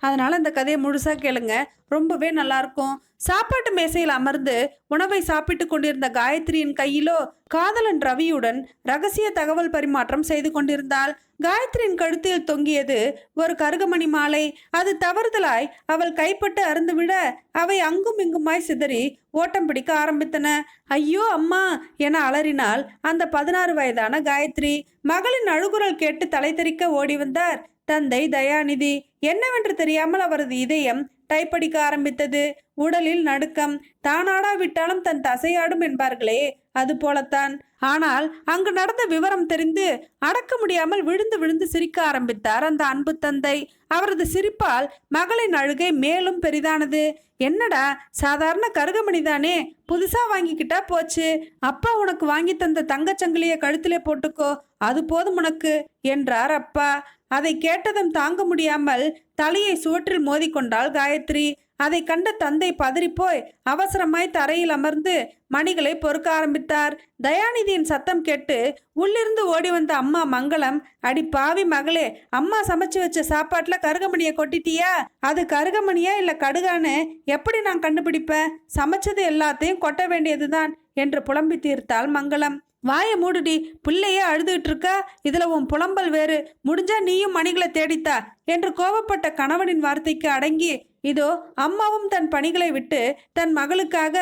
அதனால் இந்த கதையை முழுசாக கேளுங்க. ரொம்பவே நல்லா இருக்கும் சாப்பாட்டு மேசையில் அமர்ந்து உணவை சாப்பிட்டு கொண்டிருந்த காயத்ரியின் கையிலோ காதலன் ரவியுடன் ரகசிய தகவல் பரிமாற்றம் செய்து கொண்டிருந்தாள். காயத்ரியின் கழுத்தில் தொங்கியது ஒரு கருகமணி மாலை. அது தவறுதலாய் அவள் கைப்பட்டு அருந்துவிட அவை அங்கும் இங்குமாய் சிதறி ஓட்டம் பிடிக்க ஆரம்பித்தன. ஐயோ அம்மா என அலறினாள் அந்த பதினாறு வயதான காயத்ரி. மகளின் அழுகுரல் கேட்டு தலைதெறிக்க ஓடி வந்தார். தந்தை தயாநிதி என்னவென்று தெரியாமல் அவரது இதயம் டைப்படிக்க ஆரம்பித்தது. உடலில் நடுக்கம். தானாடாவிட்டாலும் தன் தசையாடும் என்பார்களே அது போலத்தான். ஆனால் அங்கு நடந்த விவரம் தெரிந்து அடக்க முடியாமல் விழுந்து விழுந்து சிரிக்க ஆரம்பித்தார் அந்த அன்பு தந்தை. அவரது சிரிப்பால் மகளின் அழுகை மேலும் பெரிதானது. என்னடா சாதாரண கருகமணி தானே புதுசா வாங்கிக்கிட்டா போச்சு. அப்பா உனக்கு வாங்கி தந்த தங்கச்சங்கிலிய கழுத்திலே போட்டுக்கோ அது போதும் உனக்கு என்றார் அப்பா. அதை கேட்டதும் தாங்க முடியாமல் தலையை சுவற்றில் மோதிக்கொண்டாள் காயத்ரி. அதை கண்ட தந்தை பதறிப்போய் அவசரமாய் தரையில் அமர்ந்து மணிகளை பொறுக்க ஆரம்பித்தார். தயாநிதியின் சத்தம் கேட்டு உள்ளிருந்து ஓடி வந்த அம்மா மங்களம் அடி பாவி மகளே அம்மா சமைச்சு வச்ச சாப்பாட்டுல கருகமணியை கொட்டிட்டியா? அது கருகமணியா இல்ல கடுகான்னு எப்படி நான் கண்டுபிடிப்பேன்? சமைச்சது எல்லாத்தையும் கொட்ட வேண்டியதுதான் என்று புலம்பி தீர்த்தாள் மங்களம். வாயை மூடுடி பிள்ளையே அழுதுகிட்டு இருக்கா இதுல உன் புலம்பல் வேறு. முடிஞ்சா நீயும் மணிகளை தேடித்தா என்று கோபப்பட்ட கணவனின் வார்த்தைக்கு அடங்கி இதோ அம்மாவும் தன் பணிகளை விட்டு தன் மகளுக்காக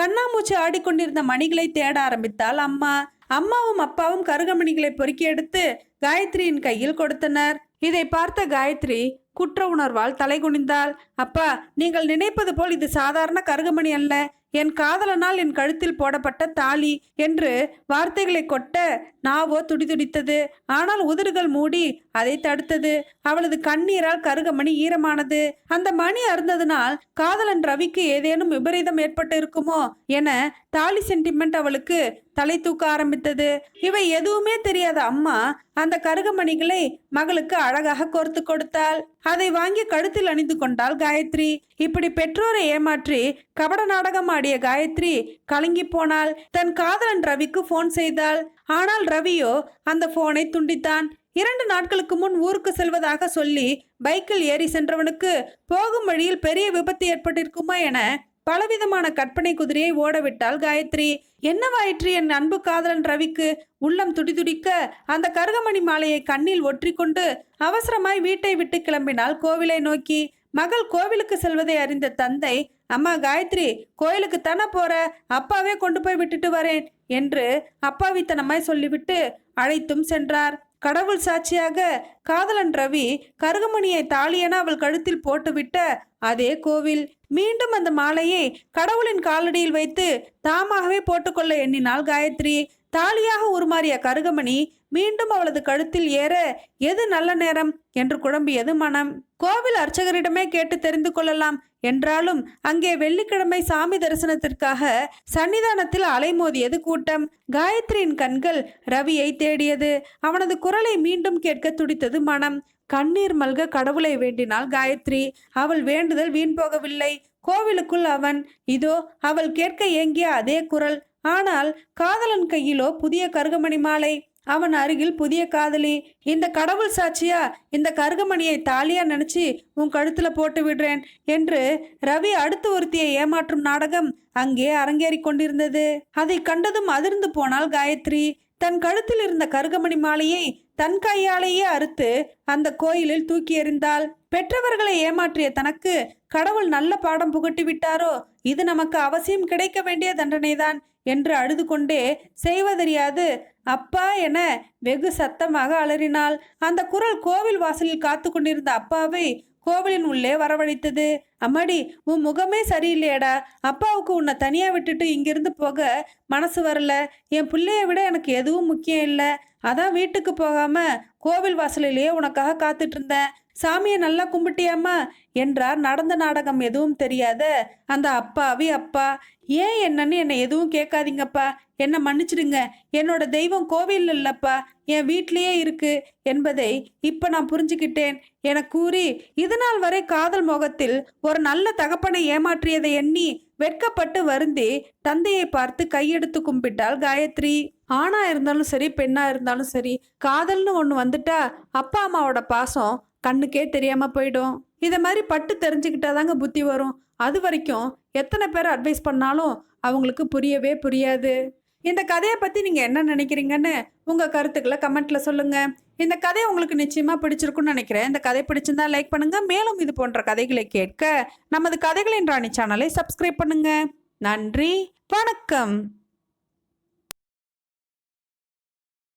கண்ணாமூச்சி ஆடிக்கொண்டிருந்த மணிகளை தேட ஆரம்பித்தாள் அம்மா. அம்மாவும் அப்பாவும் கருகமணிகளை பொறுக்கி எடுத்து காயத்ரியின் கையில் கொடுத்தனர். இதை பார்த்த காயத்ரி குற்ற உணர்வால் தலை குனிந்தாள். அப்பா நீங்கள் நினைப்பது போல் இது சாதாரண கருகமணி அல்ல. என் காதலனால் என் கழுத்தில் போடப்பட்ட தாலி என்று வார்த்தைகளை கொட்ட நாவோ துடிதுடித்தது. ஆனால் உதடுகள் மூடி அதை தடுத்தது. அவளது கண்ணீரால் கருகமணி ஈரமானது. அந்த மணி அருந்ததினால் காதலன் ரவிக்கு ஏதேனும் விபரீதம் ஏற்பட்டு இருக்குமோ என தாலி சென்டிமெண்ட் அவளுக்கு தலை தூக்க ஆரம்பித்தது. இவை எதுவுமே தெரியாத அம்மா அந்த கருகமணிகளை மகளுக்கு அழகாக கோர்த்து கொடுத்தாள். அதை வாங்கி கழுத்தில் அணிந்து கொண்டாள் காயத்ரி. இப்படி பெற்றோரை ஏமாற்றி கபட நாடகம் ஆடிய காயத்ரி கலங்கி போனாள். தன் காதலன் ரவிக்கு போன் செய்தாள். ஆனால் ரவியோ அந்த போனை துண்டித்தான். இரண்டு நாட்களுக்கு முன் ஊருக்கு செல்வதாக சொல்லி பைக்கில் ஏறி சென்றவனுக்கு போகும் வழியில் பெரிய விபத்து ஏற்பட்டிருக்குமா என பலவிதமான கற்பனை குதிரையை ஓடவிட்டாள் காயத்ரி என்னவாயிற்று என் அன்பு காதலன் ரவிக்கு? உள்ளம் துடிதுடிக்க அந்த கருகமணி மாலையை கண்ணில் ஒற்றிக்கொண்டு அவசரமாய் வீட்டை விட்டு கிளம்பினாள் கோவிலை நோக்கி. மகள் கோவிலுக்கு செல்வதை அறிந்த தந்தை அம்மா காயத்ரி கோயிலுக்கு தானே போற? அப்பாவே கொண்டு போய் விட்டுட்டு வரேன் என்று அப்பாவித்தனமாய் சொல்லிவிட்டு அழைத்தும் சென்றார். கடவுள் சாட்சியாக காதலன் ரவி கருகமணியை தாலியென அவள் கழுத்தில் போட்டுவிட்ட அதே கோவில். மீண்டும் அந்த மாலையை கடவுளின் காலடியில் வைத்து தாமாகவே போட்டுக்கொள்ள எண்ணினாள் காயத்ரி. தாலியாக உருமாறிய கருகமணி மீண்டும் அவளது கழுத்தில் ஏற எது நல்ல நேரம்? என்று குழம்பியது மனம். கோவில் அர்ச்சகரிடமே கேட்டு தெரிந்து கொள்ளலாம். என்றாலும் அங்கே வெள்ளிக்கிழமை சாமி தரிசனத்திற்காக சன்னிதானத்தில் அலைமோதியது கூட்டம். காயத்ரியின் கண்கள் ரவியை தேடியது. அவனது குரலை மீண்டும் கேட்க துடித்தது மனம். கண்ணீர் மல்க கடவுளை வேண்டினாள் காயத்ரி அவள் வேண்டுதல் வீண் போகவில்லை. கோவிலுக்குள் அவன். இதோ அவள் கேட்க ஏங்கிய அதே குரல். ஆனால் காதலன் கையிலோ புதிய கருகமணி மாலை. அவன் அருகில் புதிய காதலி. இந்த கடவுள் சாட்சியா? இந்த கருகமணியை தாலியா நினைச்சு உன் கழுத்துல போட்டு விடுறேன் என்று ரவி அடுத்து ஒருத்தியை ஏமாற்றும் நாடகம் அங்கே அரங்கேறி கொண்டிருந்தது. அதை கண்டதும் அதிர்ந்து போனாள் காயத்ரி. தன் கழுத்தில் இருந்த கருகமணி மாலையை தன் கையாலேயே அறுத்து அந்த கோயிலில் தூக்கி எறிந்தாள். பெற்றவர்களை ஏமாற்றிய தனக்கு கடவுள் நல்ல பாடம் புகட்டி விட்டாரோ? இது நமக்கு அவசியம் கிடைக்க வேண்டிய தண்டனைதான். என்று அழுது கொண்டே செய்வதறியாது அப்பா என வெகு சத்தமாக அலறினாள். அந்த குரல் கோவில் வாசலில் காத்து கொண்டிருந்த அப்பாவை கோவிலின் உள்ளே வரவழைத்தது. அம்மாடி உன் முகமே சரியில்லையடா. அப்பாவுக்கு உன்னை தனியா விட்டுட்டு இங்கிருந்து போக மனசு வரல. என் பிள்ளைய விட எனக்கு எதுவும் முக்கியம் இல்லை. அதான் வீட்டுக்கு போகாம கோவில் வாசலிலேயே உனக்காக காத்துட்டு இருந்தேன். சாமியை நல்லா கும்பிட்டியாம்மா என்றார். நடந்த நாடகம் எதுவும் தெரியாத அந்த அப்பாவி அப்பா. ஏன் என்னன்னு என்னை எதுவும் கேட்காதீங்கப்பா. என்னை மன்னிச்சிடுங்க. என்னோட தெய்வம் கோவில் இல்லப்பா. என் வீட்லேயே இருக்கு என்பதை இப்ப நான் புரிஞ்சுக்கிட்டேன் என கூறி இதுநாள் வரை காதல் மோகத்தில் ஒரு நல்ல தகப்பனை ஏமாற்றியதை எண்ணி வெட்கப்பட்டு வருந்தி தந்தையை பார்த்து கையெடுத்து கும்பிட்டாள் காயத்ரி. ஆணா இருந்தாலும் சரி பெண்ணா இருந்தாலும் சரி காதல்னு ஒன்று வந்துட்டா அப்பா அம்மாவோட பாசம் கண்ணுக்கே தெரியாமல் போயிடும். இதை மாதிரி பட்டு தெரிஞ்சுக்கிட்டாதாங்க புத்தி வரும். அது வரைக்கும் எத்தனை பேர் அட்வைஸ் பண்ணாலும் அவங்களுக்கு புரியவே புரியாது. இந்த கதையை பற்றி நீங்கள் என்ன நினைக்கிறீங்கன்னு உங்கள் கருத்துக்களை கமெண்ட்டில் சொல்லுங்கள் இந்த கதை உங்களுக்கு நிச்சயமாக பிடிச்சிருக்குன்னு நினைக்கிறேன். இந்த கதை பிடிச்சிருந்தா லைக் பண்ணுங்கள் மேலும் இது போன்ற கதைகளை கேட்க நமது கதைகளின் ராணி சேனலை சப்ஸ்கிரைப் பண்ணுங்கள் நன்றி. வணக்கம்.